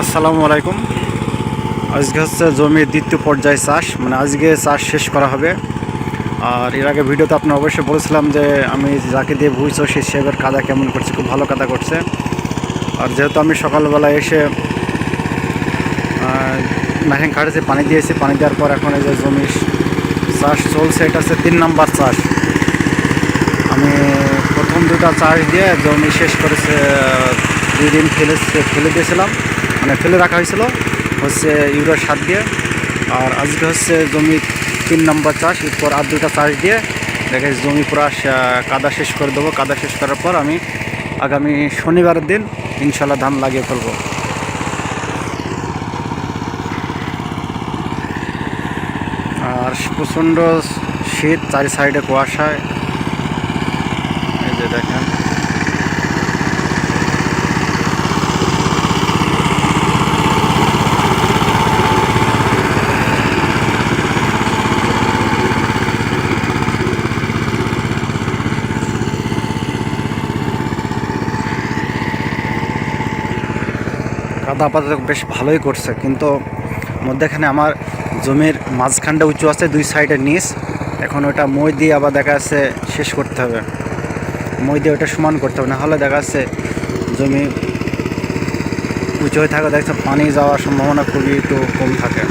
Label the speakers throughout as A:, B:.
A: আসসালামু আলাইকুম। আজকে হচ্ছে জমির দ্বিতীয় পর্যায়ে চাষ মানে আজকে চাষ শেষ করা হবে। আর এর আগে ভিডিওতে আপনার অবশ্যই বলেছিলাম যে আমি যাকে দিয়ে বুঝছ সে সেবের কাদা কেমন করছে, খুব ভালো কাদা করছে। আর যেহেতু আমি সকালবেলা এসে মেহেং খাড়েছে পানি দিয়েছি, পানি দেওয়ার পর এখন এই যে জমি চাষ চলছে, এটা হচ্ছে তিন নাম্বার চাষ। আমি প্রথম দুটা চাষ দিয়ে জমি শেষ করেছে দুই দিন ফেলে ফেলে দিয়েছিলাম। মানে ফেলে রাখা হয়েছিল। হচ্ছে ইউরিয়া সার দিয়ে। আর আজকে হচ্ছে জমি তিন নম্বর চাষ, এরপর আর দুটা চাষ দিয়ে দেখে জমি পুরো কাদা শেষ করে দেবো। কাদা শেষ করার পর আমি আগামী শনিবারের দিন ইনশাল্লাহ ধান লাগিয়ে ফেলব। আর প্রচণ্ড শীত, চারি সাইডে কুয়াশায় এই যে দেখেন। কাদা আপাতত বেশ ভালোই করছে, কিন্তু মধ্যেখানে আমার জমির মাঝখানটা উঁচু আছে, দুই সাইডে নিচ। এখন ওটা মই দিয়ে আবার দেখা যাচ্ছে শেষ করতে হবে। মই দিয়ে ওটা সমান করতে হবে, নাহলে দেখা যাচ্ছে জমি উঁচু হয়ে থাকে দেখা পানি যাওয়ার সম্ভাবনা খুবই একটু কম থাকে।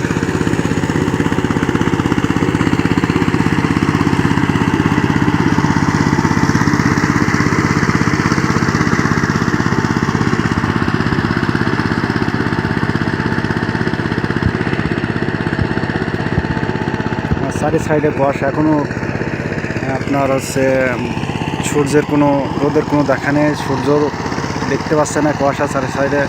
A: চারি সাইডে কুয়াশা এখনও আপনার হচ্ছে সূর্যের কোনো, রোদের কোনো দেখা নেই, সূর্য দেখতে পাচ্ছে না কুয়াশা চারি সাইডে।